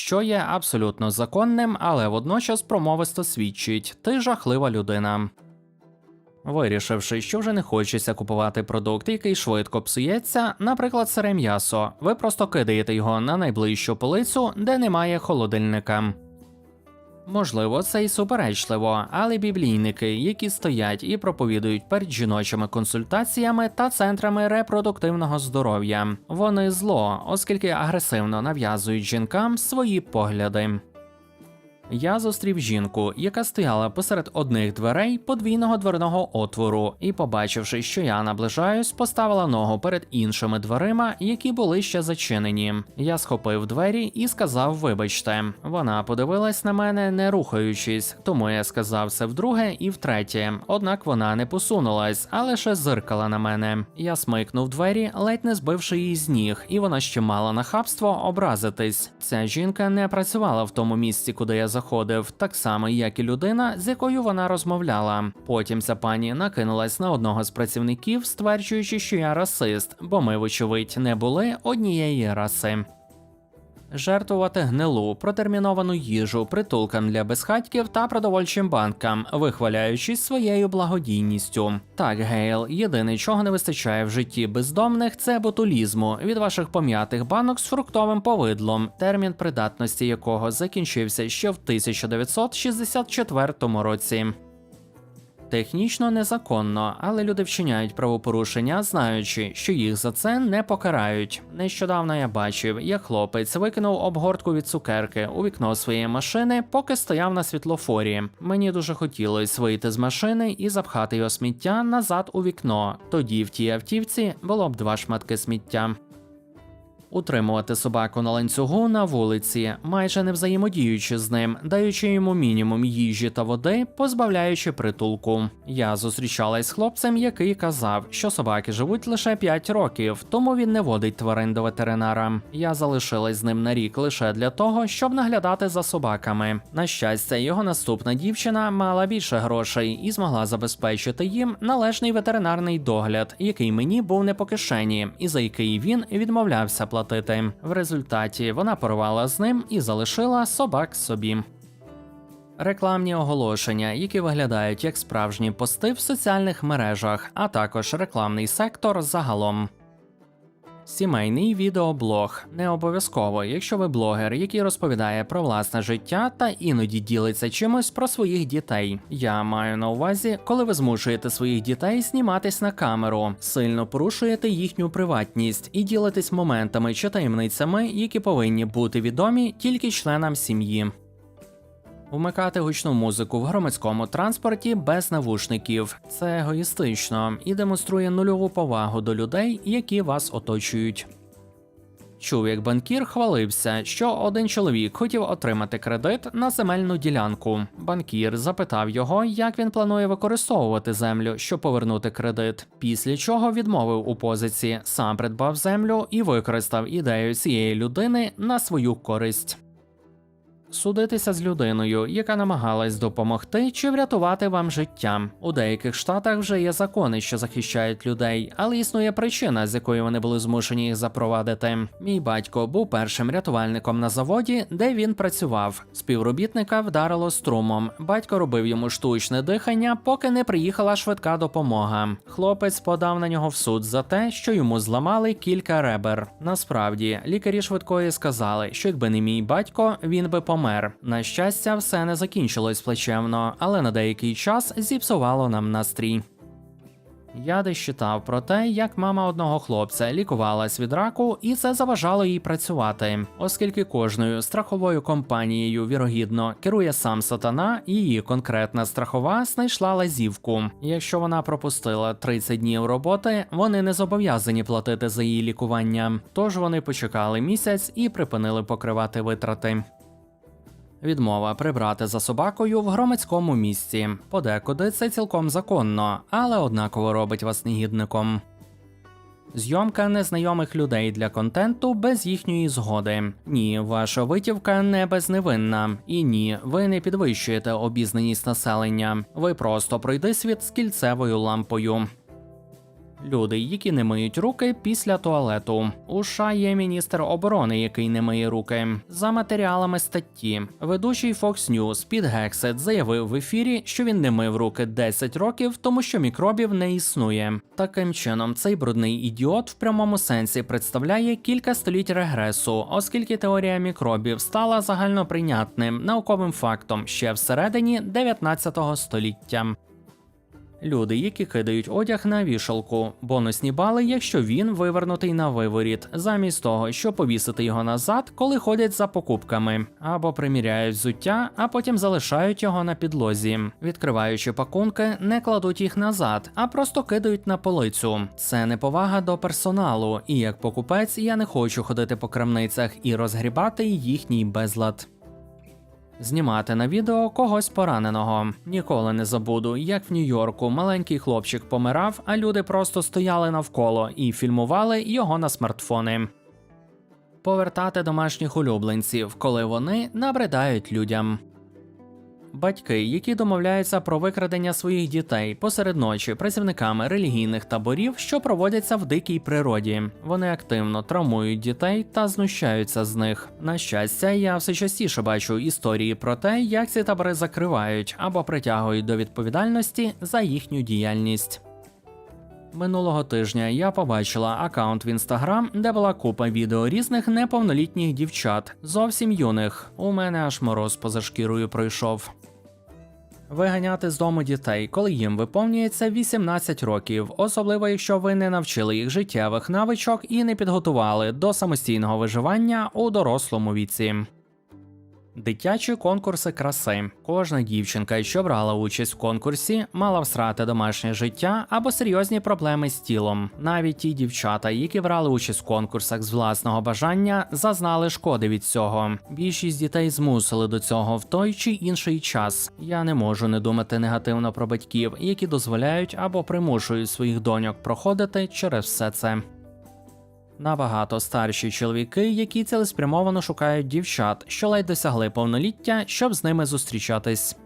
що є абсолютно законним, але водночас промовисто свідчить ти жахлива людина. Вирішивши, що вже не хочеться купувати продукт, який швидко псується, наприклад, сире м'ясо, ви просто кидаєте його на найближчу полицю, де немає холодильника. Можливо, це й суперечливо, але біблійники, які стоять і проповідують перед жіночими консультаціями та центрами репродуктивного здоров'я, вони зло, оскільки агресивно нав'язують жінкам свої погляди. Я зустрів жінку, яка стояла посеред одних дверей подвійного дверного отвору, і, побачивши, що я наближаюсь, поставила ногу перед іншими дверима, які були ще зачинені. Я схопив двері і сказав: Вибачте. Вона подивилась на мене, не рухаючись, тому я сказав це вдруге і втретє. Однак вона не посунулась, а лише зиркала на мене. Я смикнув двері, ледь не збивши її з ніг, і вона ще мала нахабство образитись. Ця жінка не працювала в тому місці, куди я заходив, так само як і людина, з якою вона розмовляла. Потім ця пані накинулась на одного з працівників, стверджуючи, що я расист, бо ми, вочевидь, не були однієї раси. Жертвувати гнилу, протерміновану їжу, притулкам для безхатьків та продовольчим банкам, вихваляючись своєю благодійністю. Так, Гейл, єдине, чого не вистачає в житті бездомних, це ботулізму від ваших пом'ятих банок з фруктовим повидлом, термін придатності якого закінчився ще в 1964 році. Технічно незаконно, але люди вчиняють правопорушення, знаючи, що їх за це не покарають. Нещодавно я бачив, як хлопець викинув обгортку від цукерки у вікно своєї машини, поки стояв на світлофорі. Мені дуже хотілося вийти з машини і запхати його сміття назад у вікно. Тоді в тій автівці було б два шматки сміття. Утримувати собаку на ланцюгу на вулиці, майже не взаємодіючи з ним, даючи йому мінімум їжі та води, позбавляючи притулку. Я зустрічалась з хлопцем, який казав, що собаки живуть лише 5 років, тому він не водить тварин до ветеринара. Я залишилась з ним на рік лише для того, щоб наглядати за собаками. На щастя, його наступна дівчина мала більше грошей і змогла забезпечити їм належний ветеринарний догляд, який мені був не по кишені, і за який він відмовлявся платити. В результаті вона порвала з ним і залишила собак собі. Рекламні оголошення, які виглядають як справжні пости в соціальних мережах, а також рекламний сектор загалом. Сімейний відеоблог не обов'язково, якщо ви блогер, який розповідає про власне життя та іноді ділиться чимось про своїх дітей. Я маю на увазі, коли ви змушуєте своїх дітей зніматись на камеру, сильно порушуєте їхню приватність і ділитесь моментами чи таємницями, які повинні бути відомі тільки членам сім'ї. Вмикати гучну музику в громадському транспорті без навушників це егоїстично і демонструє нульову повагу до людей, які вас оточують. Чув, як банкір хвалився, що один чоловік хотів отримати кредит на земельну ділянку. Банкір запитав його, як він планує використовувати землю, щоб повернути кредит. Після чого відмовив у позиції, сам придбав землю і використав ідею цієї людини на свою користь. Судитися з людиною, яка намагалась допомогти чи врятувати вам життя. У деяких штатах вже є закони, що захищають людей, але існує причина, з якою вони були змушені їх запровадити. Мій батько був першим рятувальником на заводі, де він працював. Співробітника вдарило струмом. Батько робив йому штучне дихання, поки не приїхала швидка допомога. Хлопець подав на нього в суд за те, що йому зламали кілька ребер. Насправді, лікарі швидкої сказали, що якби не мій батько, він би помер. На щастя, все не закінчилось плачевно, але на деякий час зіпсувало нам настрій. Я десь читав про те, як мама одного хлопця лікувалась від раку, і це заважало їй працювати, оскільки кожною страховою компанією, вірогідно, керує сам сатана, і її конкретна страхова знайшла лазівку. Якщо вона пропустила 30 днів роботи, вони не зобов'язані платити за її лікування. Тож вони почекали місяць і припинили покривати витрати. Відмова прибрати за собакою в громадському місці. Подекуди це цілком законно, але однаково робить вас негідником. Зйомка незнайомих людей для контенту без їхньої згоди. Ні, ваша витівка не безневинна. І ні, ви не підвищуєте обізнаність населення. Ви просто пройди світ з кільцевою лампою. Люди, які не миють руки після туалету. У США є міністр оборони, який не миє руки. За матеріалами статті, ведучий Fox News Піт Гексет заявив в ефірі, що він не мив руки 10 років, тому що мікробів не існує. Таким чином, цей брудний ідіот в прямому сенсі представляє кілька століть регресу, оскільки теорія мікробів стала загальноприйнятним науковим фактом ще всередині 19 століття. Люди, які кидають одяг на вішалку, бонусні бали, якщо він вивернутий на виворіт, замість того, щоб повісити його назад, коли ходять за покупками, або приміряють взуття, а потім залишають його на підлозі. Відкриваючи пакунки, не кладуть їх назад, а просто кидають на полицю. Це неповага до персоналу, і як покупець я не хочу ходити по крамницях і розгрібати їхній безлад. Знімати на відео когось пораненого. Ніколи не забуду, як в Нью-Йорку маленький хлопчик помирав, а люди просто стояли навколо і фільмували його на смартфони. Повертати домашніх улюбленців, коли вони набридають людям. Батьки, які домовляються про викрадення своїх дітей посеред ночі працівниками релігійних таборів, що проводяться в дикій природі. Вони активно травмують дітей та знущаються з них. На щастя, я все частіше бачу історії про те, як ці табори закривають або притягують до відповідальності за їхню діяльність. Минулого тижня я побачила аккаунт в інстаграм, де була купа відео різних неповнолітніх дівчат, зовсім юних. У мене аж мороз поза шкірою пройшов. Виганяти з дому дітей, коли їм виповнюється 18 років, особливо якщо ви не навчили їх життєвих навичок і не підготували до самостійного виживання у дорослому віці. Дитячі конкурси краси. Кожна дівчинка, що брала участь в конкурсі, мала всрати домашнє життя або серйозні проблеми з тілом. Навіть ті дівчата, які брали участь в конкурсах з власного бажання, зазнали шкоди від цього. Більшість дітей змусили до цього в той чи інший час. Я не можу не думати негативно про батьків, які дозволяють або примушують своїх доньок проходити через все це. Набагато старші чоловіки, які цілеспрямовано шукають дівчат, що ледь досягли повноліття, щоб з ними зустрічатись.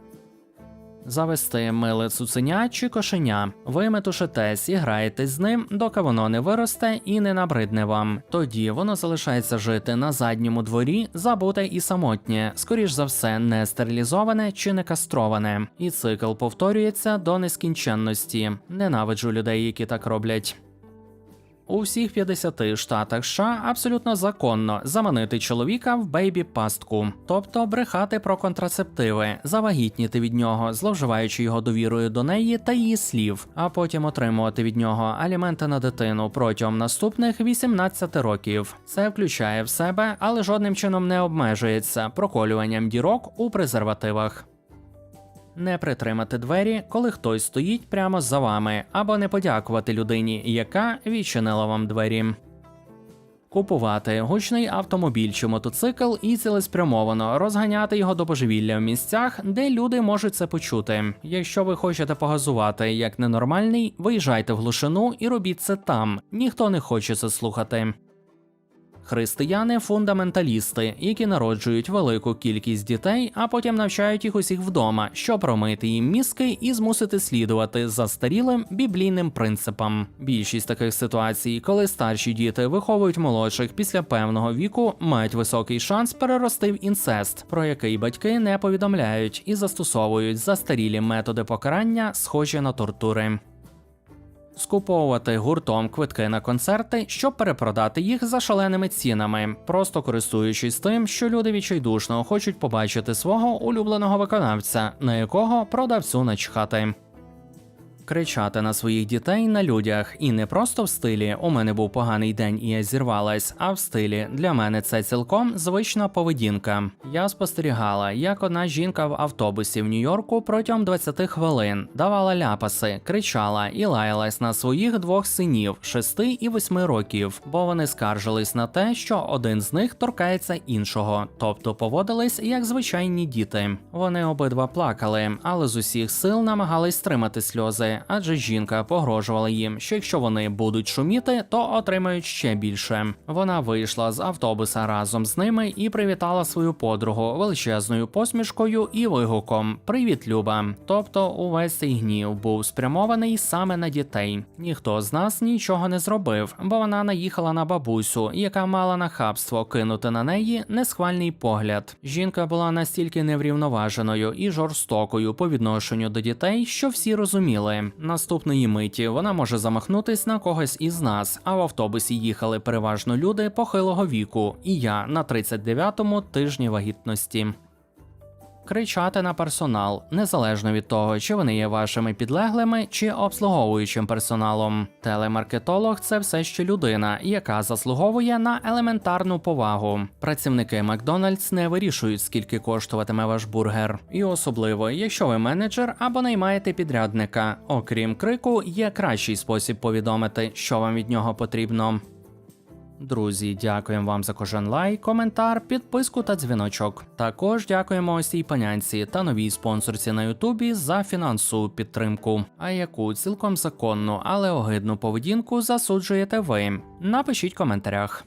Завести миле цуценя чи кошеня. Ви метушитесь і граєтесь з ним, доки воно не виросте і не набридне вам. Тоді воно залишається жити на задньому дворі, забуте і самотнє, скоріш за все, не стерилізоване чи не кастроване. І цикл повторюється до нескінченності. Ненавиджу людей, які так роблять. У всіх 50 штатах США абсолютно законно заманити чоловіка в бейбі-пастку, тобто брехати про контрацептиви, завагітніти від нього, зловживаючи його довірою до неї та її слів, а потім отримувати від нього аліменти на дитину протягом наступних 18 років. Це включає в себе, але жодним чином не обмежується проколюванням дірок у презервативах. Не притримати двері, коли хтось стоїть прямо за вами, або не подякувати людині, яка відчинила вам двері. Купувати гучний автомобіль чи мотоцикл і цілеспрямовано розганяти його до божевілля в місцях, де люди можуть це почути. Якщо ви хочете погазувати як ненормальний, виїжджайте в глушину і робіть це там. Ніхто не хоче це слухати. Християни фундаменталісти, які народжують велику кількість дітей, а потім навчають їх усіх вдома, щоб промити їм мізки і змусити слідувати застарілим біблійним принципам. Більшість таких ситуацій, коли старші діти виховують молодших після певного віку, мають високий шанс перерости в інцест, про який батьки не повідомляють і застосовують застарілі методи покарання, схожі на тортури скуповувати гуртом квитки на концерти, щоб перепродати їх за шаленими цінами, просто користуючись тим, що люди відчайдушно хочуть побачити свого улюбленого виконавця, на якого продавцю начхати. Кричати на своїх дітей на людях, і не просто в стилі у мене був поганий день і я зірвалась, а в стилі для мене це цілком звична поведінка. Я спостерігала, як одна жінка в автобусі в Нью-Йорку протягом 20 хвилин давала ляпаси, кричала і лаялась на своїх двох синів 6 і 8 років, бо вони скаржились на те, що один з них торкається іншого, тобто поводились як звичайні діти. Вони обидва плакали, але з усіх сил намагались стримати сльози адже жінка погрожувала їм, що якщо вони будуть шуміти, то отримають ще більше. Вона вийшла з автобуса разом з ними і привітала свою подругу величезною посмішкою і вигуком Привіт, Люба! Тобто увесь цей гнів був спрямований саме на дітей. Ніхто з нас нічого не зробив, бо вона наїхала на бабусю, яка мала нахабство кинути на неї несхвальний погляд. Жінка була настільки неврівноваженою і жорстокою по відношенню до дітей, що всі розуміли. Наступної миті вона може замахнутись на когось із нас, а в автобусі їхали переважно люди похилого віку, і я на 39-му тижні вагітності. Кричати на персонал, незалежно від того, чи вони є вашими підлеглими чи обслуговуючим персоналом. Телемаркетолог це все ще людина, яка заслуговує на елементарну повагу. Працівники Макдональдс не вирішують, скільки коштуватиме ваш бургер. І особливо, якщо ви менеджер або наймаєте підрядника. Окрім крику, є кращий спосіб повідомити, що вам від нього потрібно. Друзі, дякуємо вам за кожен лайк, коментар, підписку та дзвіночок. Також дякуємо ось цій панянці та новій спонсорці на Ютубі за фінансову підтримку. А яку цілком законну, але огидну поведінку засуджуєте ви? Напишіть в коментарях.